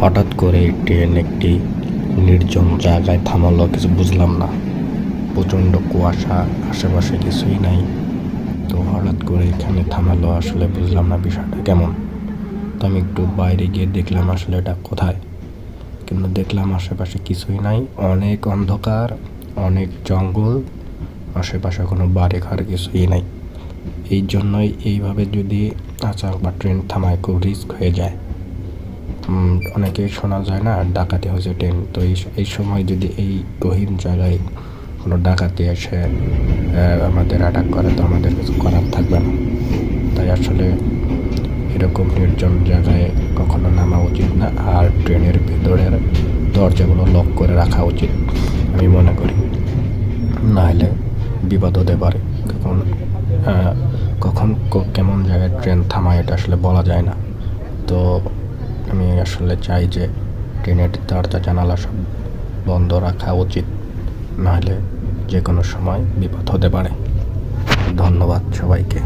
হঠাৎ করে ট্রেন একটি নির্জন জায়গায় থামালো, কিছু বুঝলাম না। প্রচণ্ড কুয়াশা, আশেপাশে কিছুই নাই। তো হঠাৎ করে এখানে থামালো, আসলে বুঝলাম না বিষয়টা কেমন। তো আমি একটু বাইরে গিয়ে দেখলাম আসলে এটা কোথায়। কিন্তু দেখলাম আশেপাশে কিছুই নাই। অনেক অন্ধকার, অনেক জঙ্গল, আশেপাশে কোনো বাড়ি ঘর কিছুই নাই। এই জন্যই এইভাবে যদি আচার বা ট্রেন থামায়, খুব রিস্ক হয়ে যায়। অনেকেই শোনা যায় না, ডাকাতি হয়েছে ট্রেন। তো এই এই সময় যদি এই গহীন জায়গায় কোনো ডাকাতি এসে আমাদের অ্যাটাক করে, তো আমাদের কিছু করার থাকবে না। তাই আসলে এরকম নির্জন জায়গায় কখনো নামা উচিত না, আর ট্রেনের ভেতরের দরজাগুলো লক করে রাখা উচিত, আমি মনে করি। নাহলে বিপদ হতে পারে। কখন কখন কেমন জায়গায় ট্রেন থামায়, এটা আসলে বলা যায় না। তো আমি আসলে চাই যে ট্রেনের দরজা, জানালা সব বন্ধ রাখা উচিত, নাহলে যে কোনো সময় বিপদ হতে পারে। ধন্যবাদ সবাইকে।